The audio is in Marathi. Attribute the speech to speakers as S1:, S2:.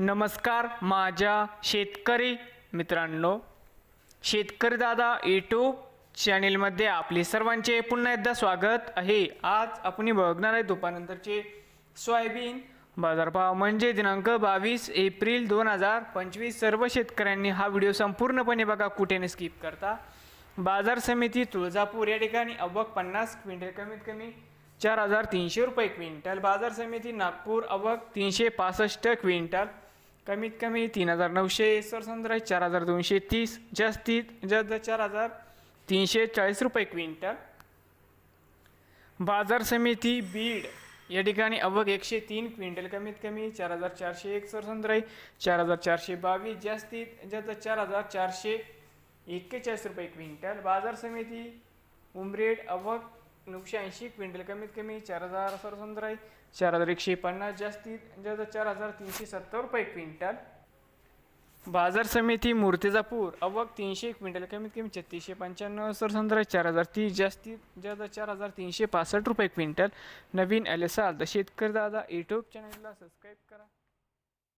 S1: नमस्कार माझ्या शेतकरी मित्रांनो. शेतकरी दादा यूट्यूब चॅनेलमध्ये आपले सर्वांचे पुन्हा एकदा स्वागत आहे. आज आपण बघणार आहे दुपारनंतरचे सोयाबीन बाजारभाव म्हणजे दिनांक बावीस एप्रिल दोन हजार पंचवीस. सर्व शेतकऱ्यांनी हा व्हिडिओ संपूर्णपणे बघा कुठेने स्किप करता. बाजार समिती तुळजापूर या ठिकाणी अव्वक पन्नास क्विंटल कमीत कमी चार हजार तीनशे रुपये क्विंटल. बाजार समिती नागपूर अवक तीनशे पासष्ट क्विंटल. कमीत कमी तीन हजार नऊशे सरसंद्र चार हजार दोनशे तीस जास्तीत जास्त चार हजार तीनशे चाळीस रुपये क्विंटल. बाजार समिती बीड या ठिकाणी अवघ एकशे तीन क्विंटल कमीत कमी चार हजार चारशे एक सरसंद्राई चार हजार चारशे बावीस जास्तीत जास्त चार हजार चारशे एक्केचाळीस रुपये क्विंटल. बाजार समिती उमरेड अवघ नऊशे ऐंशी क्विंटल कमीत कमी चार हजार सरसंद्राई चार हजार एकशे पन्नास जास्तीत जास्त चार हजार तीनशे सत्तर रुपये क्विंटल. बाजार समिती मूर्तिजापूर अवक तीनशे क्विंटल कमीत कमी छत्तीसशे पंच्याण्णव सरसंद्रा चार हजार तीस जास्तीत जास्त चार हजार तीनशे पासष्ट रुपये quintal. Navin L S the शेतकरी दादा यूट्यूब चॅनलला सबस्क्राईब करा.